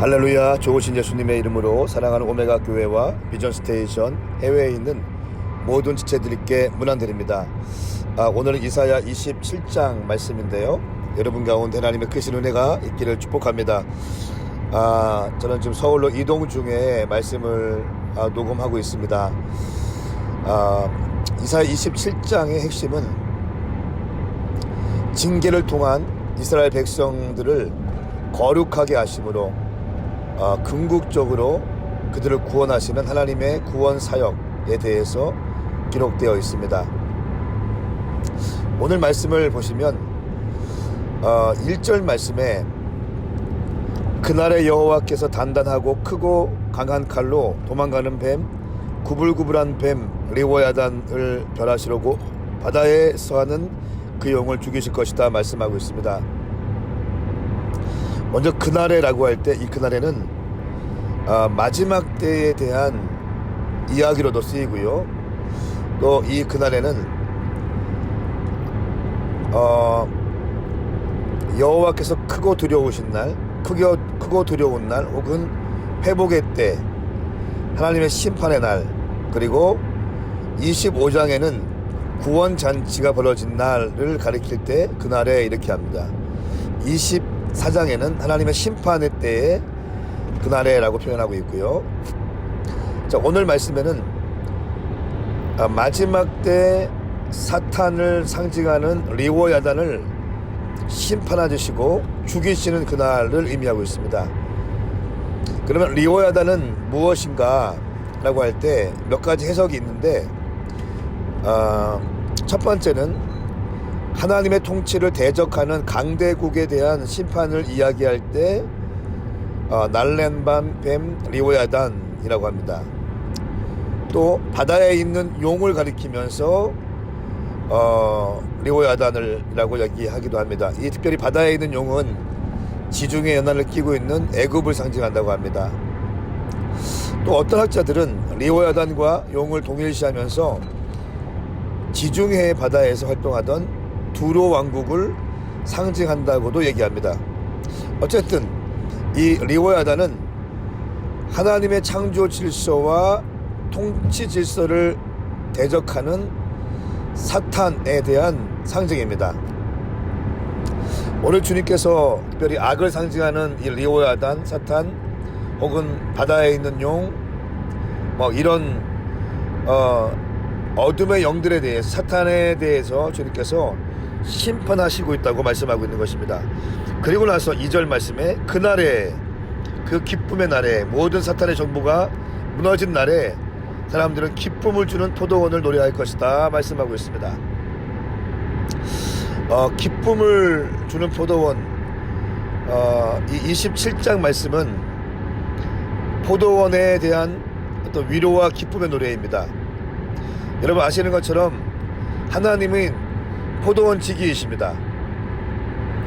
할렐루야 좋으신 예수님의 이름으로 사랑하는 오메가 교회와 비전 스테이션 해외에 있는 모든 지체들께 문안드립니다. 아, 오늘은 이사야 27장 말씀인데요. 여러분 가운데 하나님의 크신 은혜가 있기를 축복합니다. 아, 저는 지금 서울로 이동 중에 말씀을 아, 녹음하고 있습니다. 아, 이사야 27장의 핵심은 징계를 통한 이스라엘 백성들을 거룩하게 하심으로 어, 궁극적으로 그들을 구원하시는 하나님의 구원 사역에 대해서 기록되어 있습니다. 오늘 말씀을 보시면 어, 1절 말씀에 그날의 여호와께서 단단하고 크고 강한 칼로 도망가는 뱀 구불구불한 뱀 리워야단을 멸하시려고 바다에 서하는 그 영을 죽이실 것이다 말씀하고 있습니다. 먼저 그날에라고 할 때 이 그날에는 아, 마지막 때에 대한 이야기로도 쓰이고요. 또 이 그날에는 어, 여호와께서 크고 두려우신 날, 크고, 크고 두려운 날, 혹은 회복의 때, 하나님의 심판의 날, 그리고 25장에는 구원 잔치가 벌어진 날을 가리킬 때 그날에 이렇게 합니다. 24장에는 하나님의 심판의 때에 그날에라고 표현하고 있고요. 자, 오늘 말씀에는 아, 마지막 때 사탄을 상징하는 리워 야단을 심판하시고 죽이시는 그날을 의미하고 있습니다. 그러면 리워 야단은 무엇인가? 라고 할 때 몇 가지 해석이 있는데 어, 첫 번째는 하나님의 통치를 대적하는 강대국에 대한 심판을 이야기할 때 어, 날렌밤 뱀 리오야단이라고 합니다. 또 바다에 있는 용을 가리키면서 어, 리오야단을라고 얘기하기도 합니다. 이 특별히 바다에 있는 용은 지중해 연안을 끼고 있는 애굽을 상징한다고 합니다. 또 어떤 학자들은 리오야단과 용을 동일시하면서 지중해 바다에서 활동하던 두로 왕국을 상징한다고도 얘기합니다. 어쨌든 이 리오야다는 하나님의 창조 질서와 통치 질서를 대적하는 사탄에 대한 상징입니다. 오늘 주님께서 특별히 악을 상징하는 이 리오야단, 사탄, 혹은 바다에 있는 용, 뭐 이런 어, 어둠의 영들에 대해 사탄에 대해서 주님께서 심판하시고 있다고 말씀하고 있는 것입니다. 그리고 나서 2절 말씀에 그날에 그 기쁨의 날에 모든 사탄의 정보가 무너진 날에 사람들은 기쁨을 주는 포도원을 노래할 것이다 말씀하고 있습니다. 어, 기쁨을 주는 포도원 어, 이 27장 말씀은 포도원에 대한 어떤 위로와 기쁨의 노래입니다. 여러분 아시는 것처럼 하나님은 포도원 지기이십니다.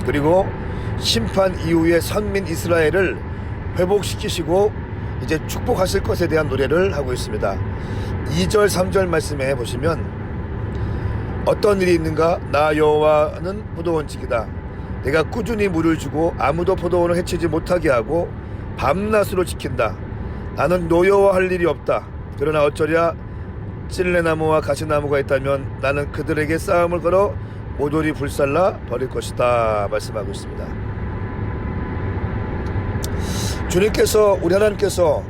그리고 심판 이후에 선민 이스라엘을 회복시키시고 이제 축복하실 것에 대한 노래를 하고 있습니다. 2절 3절 말씀에 보시면 어떤 일이 있는가 나 여호와는 포도원 지기다. 내가 꾸준히 물을 주고 아무도 포도원을 해치지 못하게 하고 밤낮으로 지킨다. 나는 노여워할 일이 없다. 그러나 어쩌랴 찔레나무와 가시나무가 있다면 나는 그들에게 싸움을 걸어 모조리 불살라 버릴 것이다 말씀하고 있습니다. 주님께서 우리 하나님께서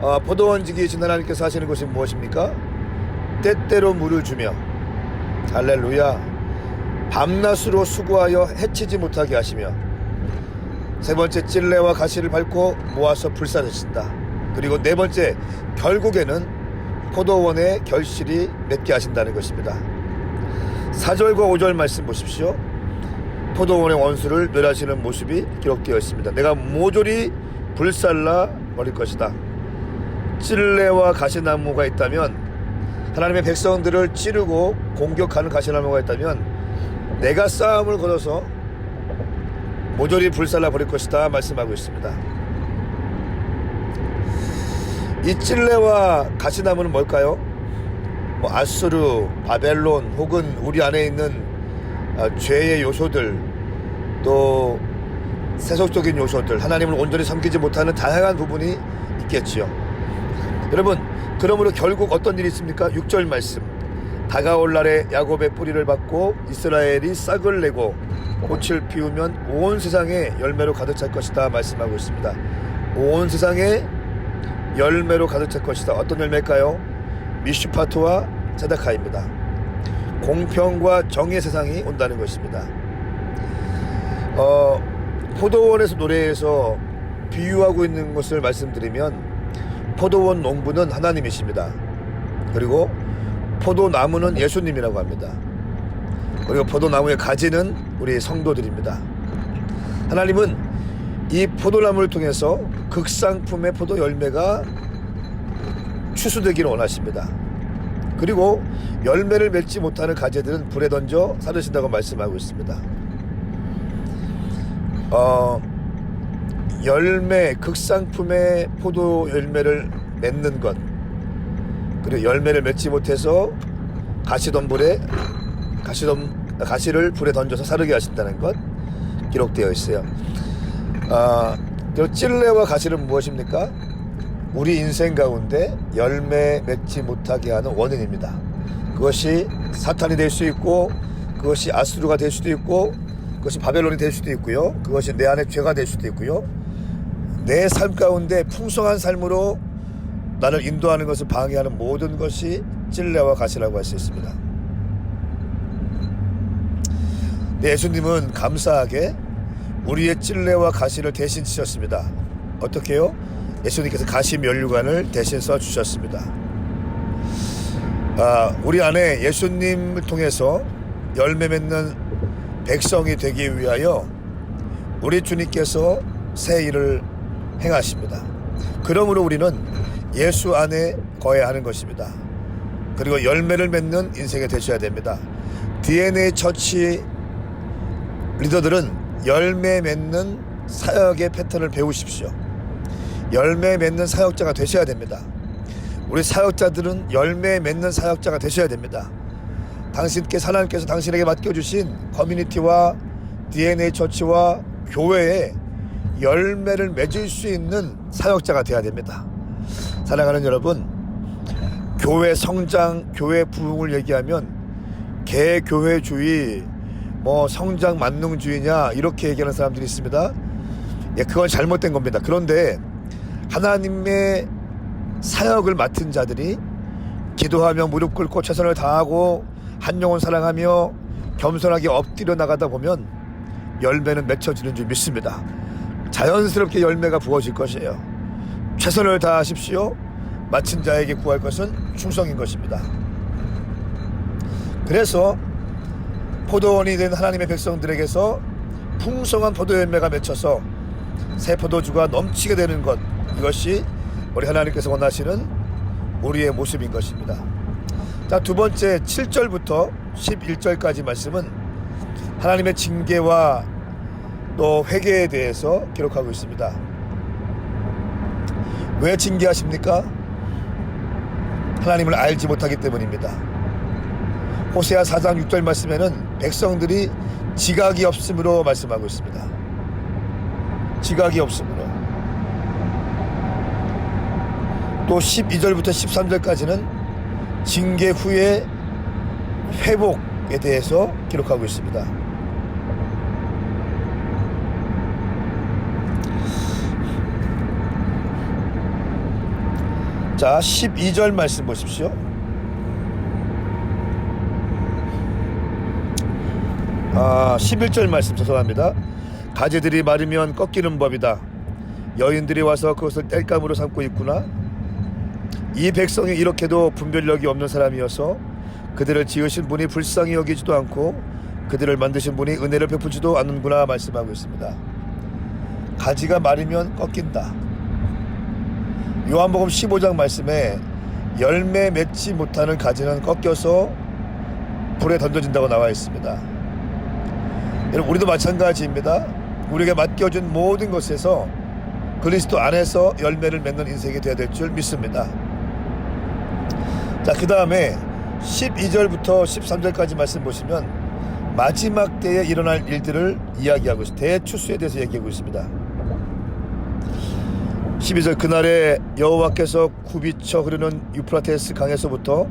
어, 포도원지기이신 하나님께서 하시는 것이 무엇입니까? 때때로 물을 주며 할렐루야 밤낮으로 수고하여 해치지 못하게 하시며 세 번째 찔레와 가시를 밟고 모아서 불사르신다. 그리고 네 번째 결국에는 포도원의 결실이 맺게 하신다는 것입니다. 4절과 5절 말씀 보십시오. 포도원의 원수를 멸하시는 모습이 기록되어 있습니다. 내가 모조리 불살라 버릴 것이다. 찔레와 가시나무가 있다면 하나님의 백성들을 찌르고 공격하는 가시나무가 있다면 내가 싸움을 걸어서 모조리 불살라 버릴 것이다 말씀하고 있습니다. 이 찔레와 가시나무는 뭘까요? 뭐 아수르, 바벨론 혹은 우리 안에 있는 아, 죄의 요소들 또 세속적인 요소들, 하나님을 온전히 섬기지 못하는 다양한 부분이 있겠지요. 여러분, 그러므로 결국 어떤 일이 있습니까? 6절 말씀. 다가올 날에 야곱의 뿌리를 받고 이스라엘이 싹을 내고 꽃을 피우면 온 세상에 열매로 가득 찰 것이다 말씀하고 있습니다. 온 세상에 열매로 가득 찰 것이다. 어떤 열매일까요? 미슈파트와 세다카입니다. 공평과 정의 세상이 온다는 것입니다. 어, 포도원에서 노래에서 비유하고 있는 것을 말씀드리면 포도원 농부는 하나님이십니다. 그리고 포도나무는 예수님이라고 합니다. 그리고 포도나무의 가지는 우리 성도들입니다. 하나님은 이 포도나무를 통해서 극상품의 포도 열매가 추수되기를 원하십니다. 그리고 열매를 맺지 못하는 가지들은 불에 던져 사르신다고 말씀하고 있습니다. 어, 열매, 극상품의 포도 열매를 맺는 것, 그리고 열매를 맺지 못해서 가시덤 불에 가시덤 가시를 불에 던져서 사르게 하신다는 것 기록되어 있어요. 아, 저 찔레와 가시는 무엇입니까? 우리 인생 가운데 열매 맺지 못하게 하는 원인입니다. 그것이 사탄이 될 수 있고, 그것이 아수르가 될 수도 있고, 그것이 바벨론이 될 수도 있고요. 그것이 내 안에 죄가 될 수도 있고요. 내 삶 가운데 풍성한 삶으로 나를 인도하는 것을 방해하는 모든 것이 찔레와 가시라고 할 수 있습니다. 네, 예수님은 감사하게 우리의 찔레와 가시를 대신 치셨습니다. 어떻게요? 예수님께서 가시 면류관을 대신 써 주셨습니다. 아, 우리 안에 예수님을 통해서 열매 맺는 백성이 되기 위하여 우리 주님께서 새 일을 행하십니다. 그러므로 우리는 예수 안에 거해야 하는 것입니다. 그리고 열매를 맺는 인생이 되셔야 됩니다. DNA 처치 리더들은 열매 맺는 사역의 패턴을 배우십시오. 열매 맺는 사역자가 되셔야 됩니다. 우리 사역자들은 열매 맺는 사역자가 되셔야 됩니다. 당신께 하나님께서 당신에게 맡겨주신 커뮤니티와 DNA 처치와 교회에 열매를 맺을 수 있는 사역자가 되어야 됩니다. 사랑하는 여러분, 교회 성장, 교회 부흥을 얘기하면 개교회주의, 뭐 성장 만능주의냐 이렇게 얘기하는 사람들이 있습니다. 예, 그건 잘못된 겁니다. 그런데 하나님의 사역을 맡은 자들이 기도하며 무릎 꿇고 최선을 다하고 한 영혼 사랑하며 겸손하게 엎드려 나가다 보면 열매는 맺혀지는 줄 믿습니다. 자연스럽게 열매가 부어질 것이에요. 최선을 다하십시오. 마친 자에게 구할 것은 충성인 것입니다. 그래서 포도원이 된 하나님의 백성들에게서 풍성한 포도 열매가 맺혀서 새 포도주가 넘치게 되는 것 이것이 우리 하나님께서 원하시는 우리의 모습인 것입니다. 자, 두 번째 7절부터 11절까지 말씀은 하나님의 징계와 또 회개에 대해서 기록하고 있습니다. 왜 징계하십니까? 하나님을 알지 못하기 때문입니다. 호세아 4장 6절 말씀에는 백성들이 지각이 없으므로 말씀하고 있습니다. 지각이 없으므로. 또 12절부터 13절까지는 징계 후에 회복에 대해서 기록하고 있습니다. 자, 12절 말씀 보십시오. 아, 11절 말씀 죄송합니다. 가지들이 마르면 꺾이는 법이다. 여인들이 와서 그것을 땔감으로 삼고 있구나. 이 백성이 이렇게도 분별력이 없는 사람이어서 그들을 지으신 분이 불쌍히 여기지도 않고 그들을 만드신 분이 은혜를 베푸지도 않는구나 말씀하고 있습니다. 가지가 마르면 꺾인다. 요한복음 15장 말씀에 열매 맺지 못하는 가지는 꺾여서 불에 던져진다고 나와 있습니다. 여러분 우리도 마찬가지입니다. 우리에게 맡겨준 모든 것에서 그리스도 안에서 열매를 맺는 인생이 되어야 될 줄 믿습니다. 자, 그 다음에 12절부터 13절까지 말씀 보시면 마지막 때에 일어날 일들을 이야기하고 있습니다. 대추수에 대해서 얘기하고 있습니다. 12절 그날에 여호와께서 굽이쳐 흐르는 유프라테스 강에서부터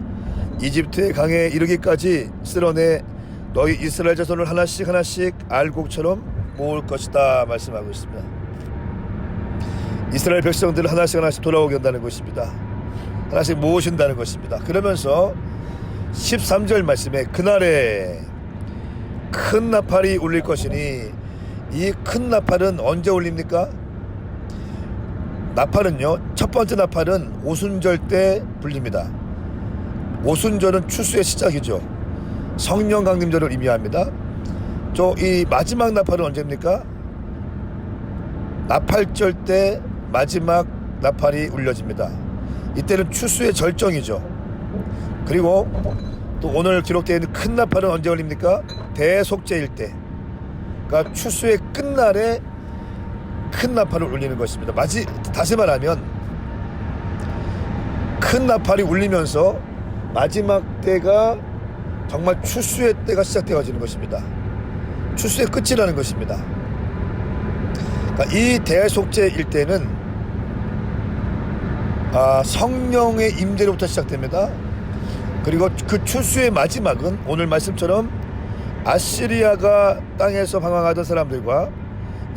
이집트의 강에 이르기까지 쓸어내 너희 이스라엘 자손을 하나씩 하나씩 알곡처럼 모을 것이다 말씀하고 있습니다. 이스라엘 백성들을 하나씩 하나씩 돌아오게 한다는 것입니다. 하나씩 모으신다는 것입니다. 그러면서 13절 말씀에 그날에 큰 나팔이 울릴 것이니 이 큰 나팔은 언제 울립니까? 나팔은요 첫 번째 나팔은 오순절 때 불립니다. 오순절은 추수의 시작이죠. 성령 강림절을 의미합니다. 저 이 마지막 나팔은 언제입니까? 나팔절 때 마지막 나팔이 울려집니다. 이때는 추수의 절정이죠. 그리고 또 오늘 기록되어 있는 큰 나팔은 언제 울립니까? 대속제일 때. 그러니까 추수의 끝날에 큰 나팔을 울리는 것입니다. 마지 다시 말하면 큰 나팔이 울리면서 마지막 때가 정말 추수의 때가 시작되어지는 것입니다. 추수의 끝이라는 것입니다. 그러니까 이 대속제일 때는 아, 성령의 임재로부터 시작됩니다. 그리고 그 추수의 마지막은 오늘 말씀처럼 아시리아가 땅에서 방황하던 사람들과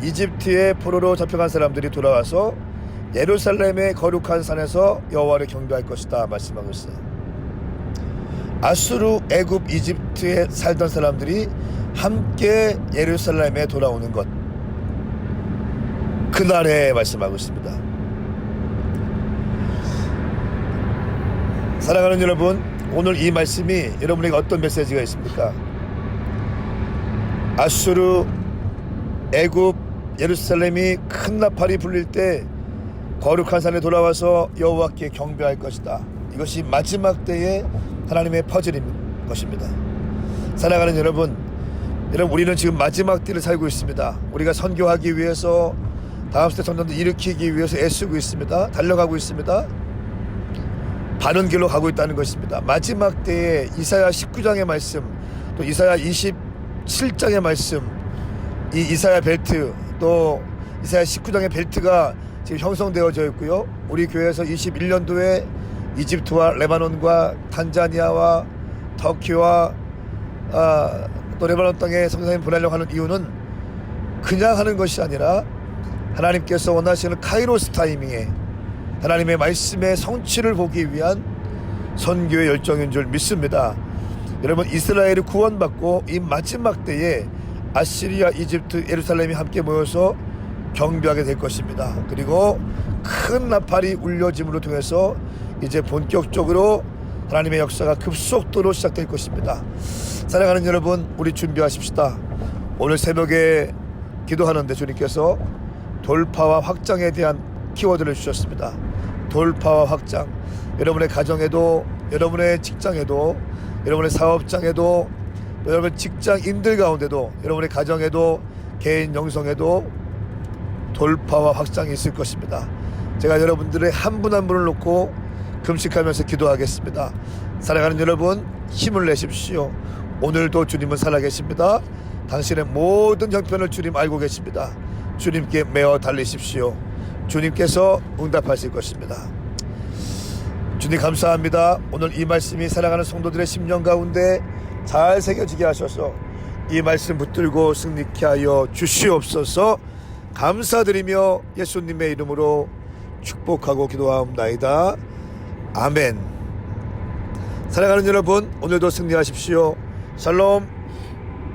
이집트의 포로로 잡혀간 사람들이 돌아와서 예루살렘의 거룩한 산에서 여호와를 경배할 것이다 말씀하고 있어요. 아수르, 애굽, 이집트에 살던 사람들이 함께 예루살렘에 돌아오는 것. 그날에 말씀하고 있습니다. 사랑하는 여러분, 오늘 이 말씀이 여러분에게 어떤 메시지가 있습니까? 아수르, 애굽, 예루살렘이 큰 나팔이 불릴 때 거룩한 산에 돌아와서 여호와께 경배할 것이다. 이것이 마지막 때의 하나님의 퍼즐인 것입니다. 사랑하는 여러분, 여러분 우리는 지금 마지막 때를 살고 있습니다. 우리가 선교하기 위해서 다음 세대 청년들 일으키기 위해서 애쓰고 있습니다. 달려가고 있습니다. 바른 길로 가고 있다는 것입니다. 마지막 때에 이사야 19장의 말씀, 또 이사야 27장의 말씀, 이 이사야 벨트, 또 이사야 19장의 벨트가 지금 형성되어져 있고요. 우리 교회에서 21년도에 이집트와 레바논과 탄자니아와 터키와 아, 또 레바논 땅에 성사님 보내려고 하는 이유는 그냥 하는 것이 아니라 하나님께서 원하시는 카이로스 타이밍에 하나님의 말씀의 성취를 보기 위한 선교의 열정인 줄 믿습니다. 여러분 이스라엘이 구원받고 이 마지막 때에 아시리아, 이집트, 예루살렘이 함께 모여서 경배하게 될 것입니다. 그리고 큰 나팔이 울려짐으로 통해서 이제 본격적으로 하나님의 역사가 급속도로 시작될 것입니다. 사랑하는 여러분, 우리 준비하십시다. 오늘 새벽에 기도하는데 주님께서 돌파와 확장에 대한 키워드를 주셨습니다. 돌파와 확장. 여러분의 가정에도, 여러분의 직장에도, 여러분의 사업장에도, 여러분 직장인들 가운데도, 여러분의 가정에도, 개인 영성에도 돌파와 확장이 있을 것입니다. 제가 여러분들의 한 분한 분을 놓고 금식하면서 기도하겠습니다. 사랑하는 여러분, 힘을 내십시오. 오늘도 주님은 살아계십니다. 당신의 모든 형편을 주님 알고 계십니다. 주님께 매어 달리십시오. 주님께서 응답하실 것입니다. 주님 감사합니다. 오늘 이 말씀이 사랑하는 성도들의 심령 가운데 잘 새겨지게 하셔서 이 말씀 붙들고 승리케 하여 주시옵소서 감사드리며 예수님의 이름으로 축복하고 기도하옵나이다. 아멘. 사랑하는 여러분, 오늘도 승리하십시오. 샬롬.